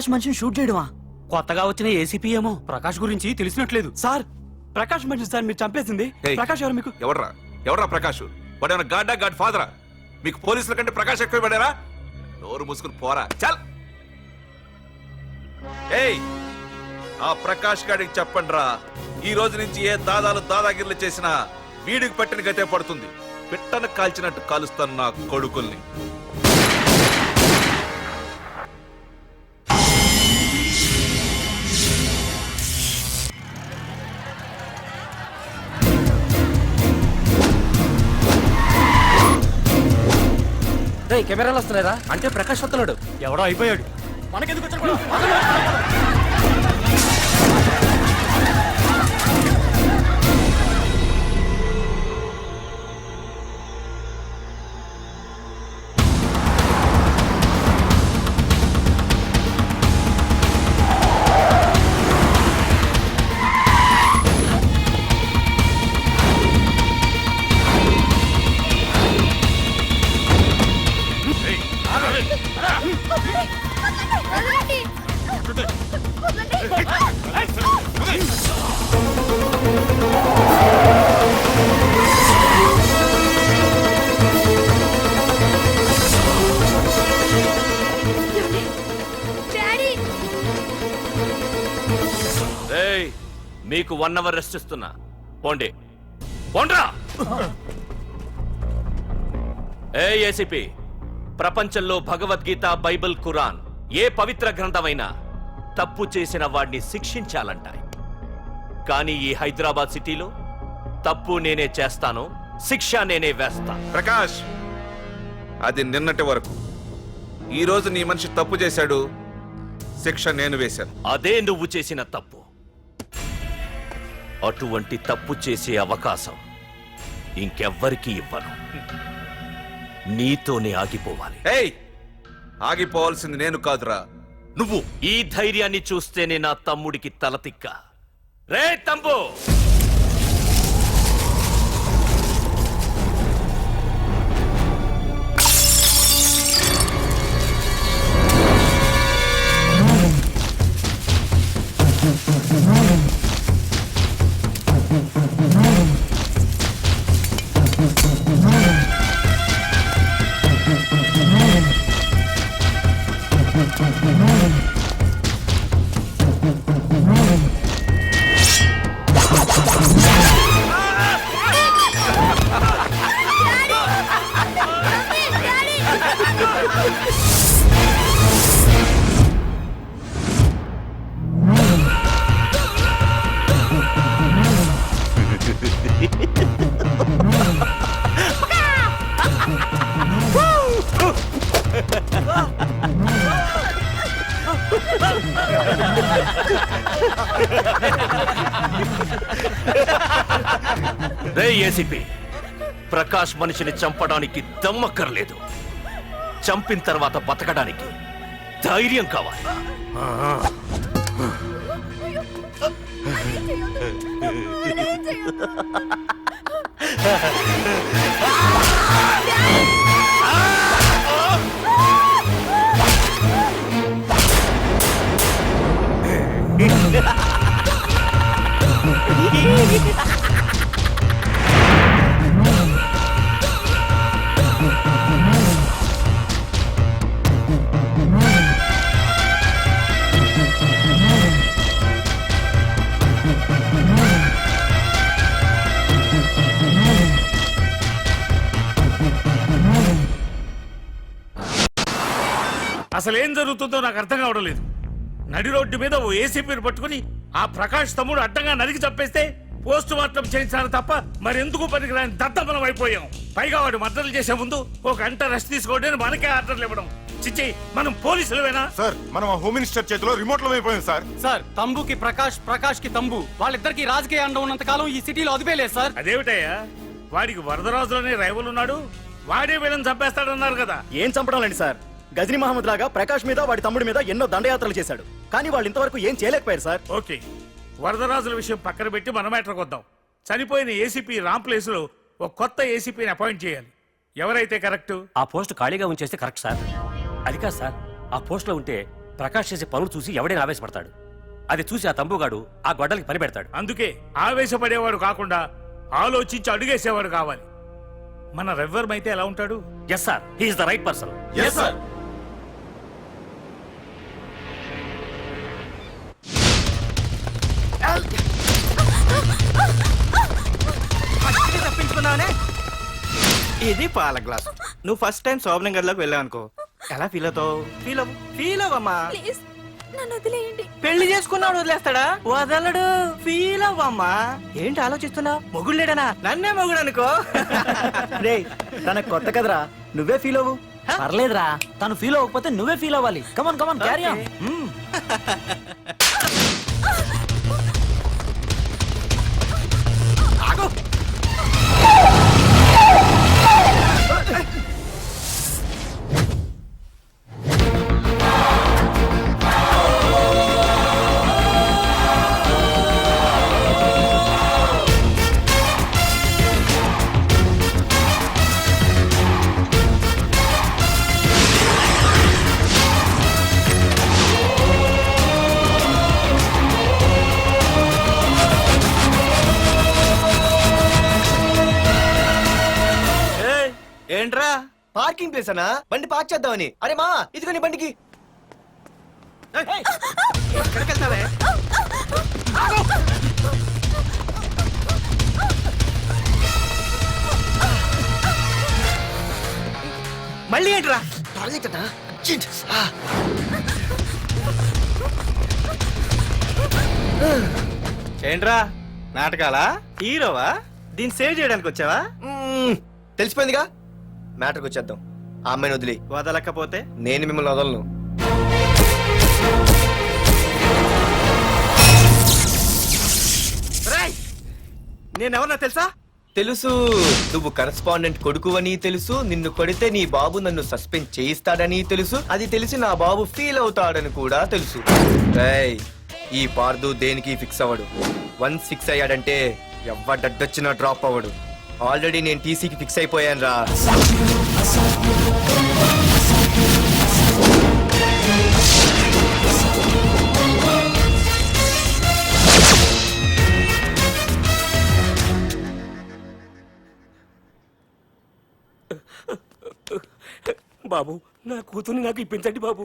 ప్రకాష్ మనిషిని షూట్ చేయడమా? కొత్తగా వచ్చిన ఏసీపీ ఏమో ప్రకాష్ గురించి తెలిసినట్లేదు. సార్ ప్రకాష్ మనిషి సార్ మీరు చంపేసింది. ఏయ్. ప్రకాష్ ఎవరు మీకు? ఎవర్రా? ఎవర్రా ప్రకాష్? వాడేమన్నా గాడ్డా గాడ్ ఫాదరా? మీకు పోలీసుల కంటే ప్రకాష్ ఎక్కువ పడారా నోరు మూసుకుని పోరా. చల్! ఏయ్ ఆ ప్రకాష్ గాడికి చెప్పండి ఈ రోజు నుంచి ఏ దాదాలు దాదాగిర్లు చేసినా వీడికి పట్టిన గతే పడుతుంది. పిట్టను కాల్చినట్టు కాలుస్తాను నా కొడుకుల్ని. కెమెరాలు వస్తున్నారా అంటే ప్రకాష్ వస్తున్నాడు. ఎవడో అయిపోయాడు. మనకెందుకు వచ్చాడు మీకు వన్ అవర్ రెస్ట్ ఇస్తున్నా. పోండి. పోండ్రా! ఏ ఏసీపీ ప్రపంచంలో భగవద్గీత బైబిల్ ఖురాన్ ఏ పవిత్ర గ్రంథమైనా తప్పు చేసిన వాడిని శిక్షించాలంటాయి. కానీ ఈ హైదరాబాద్ సిటీలో తప్పు నేనే చేస్తాను శిక్ష నేనే వేస్తా. ప్రకాష్ అది నిన్నటి వరకు. ఈ రోజు నీ మనిషి తప్పు చేశాడు శిక్ష నేను వేశాను. అదే నువ్వు చేసిన తప్పు. అటువంటి తప్పు చేసే అవకాశం ఇంకెవ్వరికీ ఇవ్వను. నీతోనే ఆగిపోవాలి. ఏయ్! ఆగిపోవాల్సింది నేను కాదురా. నువ్వు. ఈ ధైర్యాన్ని చూస్తేనే నా తమ్ముడికి తలతిక్క రే తమ్ము ఏసీపీ. ప్రకాష్ మనిషిని చంపడానికి దమ్మక్కర్లేదు. చంపిన తర్వాత బతకడానికి ధైర్యం కావాలి. అసలు ఏం జరుగుతుందో నాకు అర్థం కావడం లేదు. నడి రోడ్డు మీద ఓ ఏసీపీని పట్టుకుని ఆ ప్రకాష్ తమ్ముడు అడ్డంగా నరికి చంపేస్తే పోస్ట్ మార్టం చేయించారు తప్ప మరెందుకు పనికిరాని దత్తమనం అయిపోయాం. పైగా వాడు మద్దతులు చేసే ముందు ఒక గంట రెస్ట్ తీసుకోవడానికి మనకే ఆర్డర్లు ఇవ్వడం. చిచ్చి మనం పోలీసులవేనా? సార్ మనం ఆ హోమ్ మినిస్టర్ చేతిలో రిమోట్లో అయిపోయింది సార్. సార్ తంబుకి ప్రకాష్ ప్రకాష్కి తంబు. వాళ్ళిద్దరికి రాజకీయ అండ ఉన్నంత కాలం ఈ సిటీలో అదిపేలేదు సార్. అదేమిటయ్యా? వాడికి వరదరాజులోనే రైవల్ ఉన్నాడు వాడే వీళ్ళని చంపేస్తాడన్నారు కదా. ఏం చంపడం లేండి సార్? గజనీ మహమ్మద్ లాగా ప్రకాష్ మీద వాడి తమ్ముడి మీద ఎన్నో దండయాత్రలు చేశాడు. కానీ వాళ్ళు ఇంతవరకు ఏం చేయలేకపోయారు సార్. ఓకే. వరదరాజుల విషయం పక్కన పెట్టి మన మ్యాటర్కి వద్దాం చనిపోయిన ఏసీపీ రామ్ ప్లేస్లో ఒక కొత్త ఏసీపీని అపాయింట్ చేయాలి. ఎవరైతే కరెక్ట్? ఆ పోస్ట్ ఖాళీగా ఉంచేస్తే కరెక్ట్ సార్. అది కాదు సార్ ఆ పోస్ట్లో ఉంటే ప్రకాష్ చేసే పనులు చూసి ఎవడైనా ఆవేశపడతాడు. అది చూసి ఆ తంబుగాడు ఆ గొడ్డలకి పని పెడతాడు. అందుకే ఆవేశపడేవాడు కాకుండా ఆలోచించి అడుగేసేవాడు కావాలి. మన రెవ్వరమైతే ఎలా ఉంటాడు? Yes sir he is the right person తప్పించుకున్నావనే ఇది పాల గ్లాస్. నువ్వు ఫస్ట్ టైం శోభనం గదిలోకి వెళ్ళావు అనుకో ఎలా ఫీల్ అవుతావు? ఫీల్ అవ్వు. ఫీల్ అవ్వమ్మా. ప్లీజ్ నన్ను వదిలేయండి. పెళ్ళి చేసుకున్నాడు వదిలేస్తాడా? వదలడు. ఫీల్ అవ్వమ్మా. ఏంటి ఆలోచిస్తున్నావు మొగుడు లేడనా? నన్నే మొగుడు అనుకో రే తన కొత్త కదరా. నువ్వే ఫీల్ అవ్వు. పర్లేదురా. తను ఫీల్ అవ్వకపోతే నువ్వే ఫీల్ అవ్వాలి. Come on come on carry on ఏంట్రా? పార్కింగ్ ప్లేస్ అనా బండి పార్క్ చేద్దామని. అరే మా ఇదిగో నీ బండికి. మళ్ళీ ఏంట్రా? టాయిలెట్ అన్నా అర్జెంట్. ఆ, ఏంట్రా? నాటకాలా? హీరోవా? దీన్ని సేవ్ చేయడానికి వచ్చావా? తెలిసిపోయిందిగా? మ్యాటర్కి వచ్చేద్దాం. ఆ అమ్మాయిని వదిలి వదలకపోతే? నేను మిమ్మల్ని వదలను. నేనెవరన్నా తెలుసా? తెలుసు. నువ్వు కరస్పాండెంట్ కొడుకు అని తెలుసు. నిన్ను కొడితే నీ బాబు నన్ను సస్పెండ్ చేయిస్తాడని తెలుసు. అది తెలిసి నా బాబు ఫీల్ అవుతాడని కూడా తెలుసు. రేయ్, ఈ పార్దు దేనికి ఫిక్స్ అవ్వడు? వన్స్ ఫిక్స్ అయ్యాడంటే ఎవ్వడడ్డొచ్చినా డ్రాప్ అవ్వడు. ఆల్రెడీ నేను టీసీకి ఫిక్స్ అయిపోయాను రా. బాబు నా కూతుర్ని నాకు ఇప్పించండి బాబు.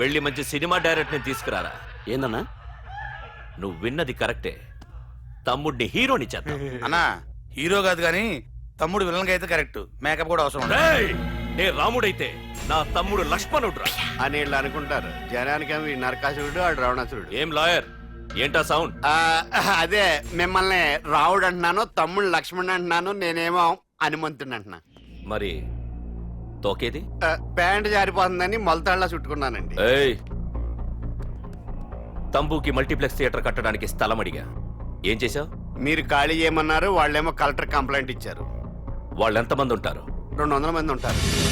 వెళ్ళి మంచి సినిమా డైరెక్ట్ని తీసుకురారా. ఏందన్నా? నువ్వు విన్నది కరెక్టే. తమ్ముడిని హీరోని చేద్దాం. అన్నా హీరో కాదు కానీ తమ్ముడు విలన్ అయితే కరెక్ట్. మేకప్ కూడా అవసరం రేయ్, నే రాముడైతే నా తమ్ముడు లక్ష్మణుడు అని వీళ్ళు అనుకుంటారు. జనానికేమో ఈ నరకాసురుడు వాడు రావణాసురుడు. ఏం లాయర్? ఏంటా సౌండ్? ఆ, అదే మిమ్మల్ని రావుడు అంటున్నాను తమ్ముడు లక్ష్మణ్ అంటున్నాను నేనేమో హనుమంతుడు అంటున్నా. మరి తోకేది? ఆ, ప్యాంట్ జారిపోతుందని మొలతాళ్ళ చుట్టుకున్నానండి. ఏయ్ తంబుకి మల్టీప్లెక్స్ థియేటర్ కట్టడానికి స్థలం అడిగా. ఏం చేశావు? మీరు ఖాళీ చేయమన్నారు వాళ్ళేమో కలెక్టర్ కంప్లైంట్ ఇచ్చారు. వాళ్ళు ఎంతమంది ఉంటారు? రెండు వందల మంది ఉంటారు.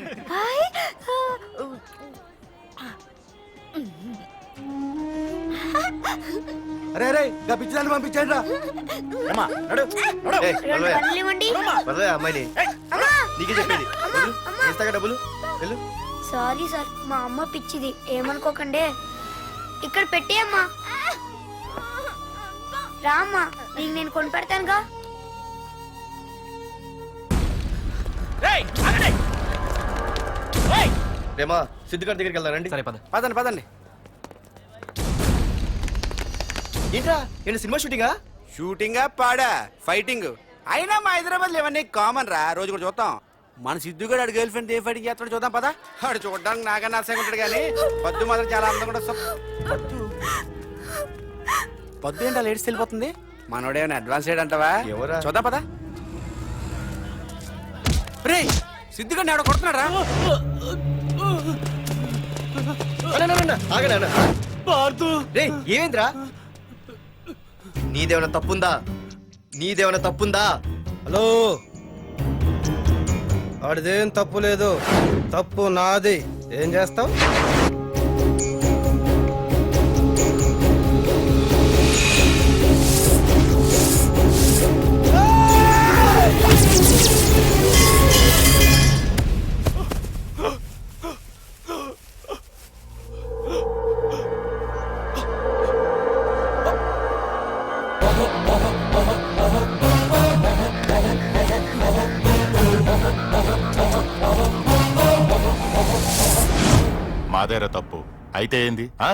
హాయ్. అరే రే గా పిచ్చిదాన్ని పంపించండి రా. అమ్మాయిని. నీకే చెప్పేది. డబ్బులు. వెళ్ళు. సారీ సార్ మా అమ్మ పిచ్చిది. ఏమనుకోకండి. ఇక్కడ పెట్టి అమ్మా. రామ్మా నీకు నేను కొని పెడతానుగా. రేమా సిద్ధిగాడి దగ్గరికి వెళ్దాం రండి. సరే పద పదండి పదండి. ఏంట్రా ఏంటి సినిమా షూటింగా? షూటింగా పాడా ఫైటింగ్. అయినా మా హైదరాబాద్ ఇవన్నీ కామన్ రా రోజు కూడా చూద్దాం మన సిద్ధు కూడా గర్ల్ ఫ్రెండ్ ఏ ఫైటింగ్ చేస్తాడో చూద్దాం పదా. వాడు చూడడానికి నాకన్నా అసహ్యంగా ఉంటాడు కానీ పద్దు మాత్రం చాలా అందంగా కూడా పద్దు పద్దు ఏంటో లేడీస్ వెళ్ళిపోతుంది? మనోడేమైనా అడ్వాన్స్ అంటావా? ఎవరా? చూద్దాం పదా. రే సిద్ధుగా ఆడ కొడుతున్నాడు రా. ఆగనా ఆగనా రే ఏమైందిరా? నీదేమైనా తప్పుందా? నీదేమైనా తప్పుందా? హలో. ఆడిదేం తప్పు లేదు. తప్పు నాది. ఏం చేస్తావు? మాదేరా తప్పు. అయితే ఏంది? ఆ?